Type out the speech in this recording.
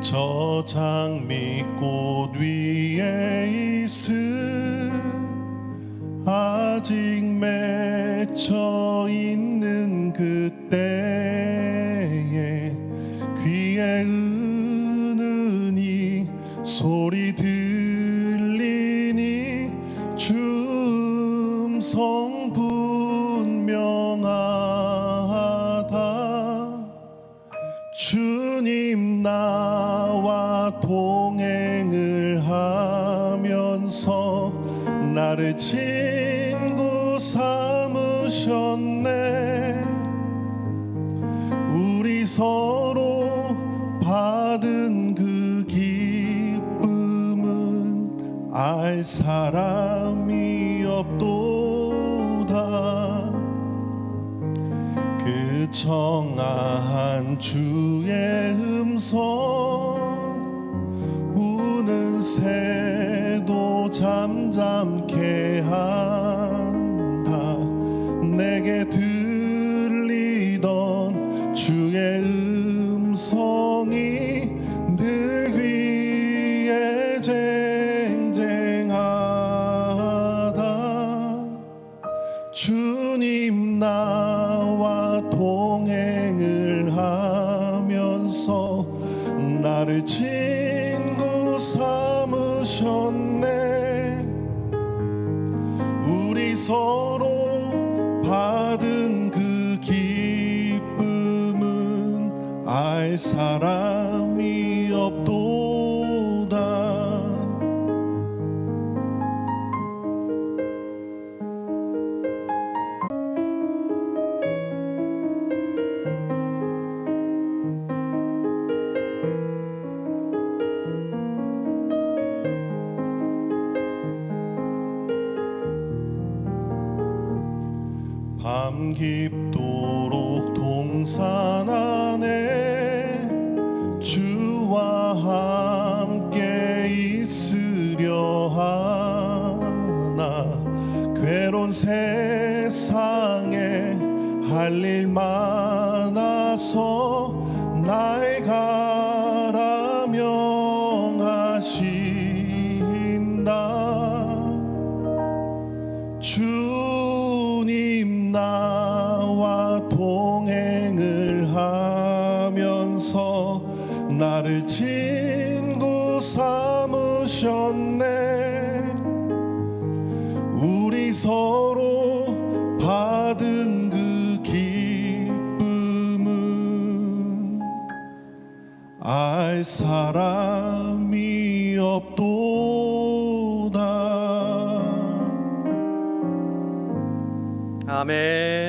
저 장미꽃 위에 있을 아직 맺혀 있는 그때에 귀에 은은히 소리 들 동행을 하면서 나를 친구 삼으셨네. 우리 서로 받은 그 기쁨은 알 사람이 없도다. 그 청아한 주의 음성 새도 잠잠케 한다. 내게 들리던 주의 음성이 늘 귀에 쟁쟁하다. 주님 나와 동행을 하면서 나를 친구 삼 으셨네. 우리 서로 받은 그 기쁨은 알 사람 밤 깊도록 동산 안에 주와 함께 있으려 하나. 괴로운 세상에 할 일 많아서 날가 나를 친구 삼으셨네 우리 서로 받은 그 기쁨은 알 사람이 없도다 아멘.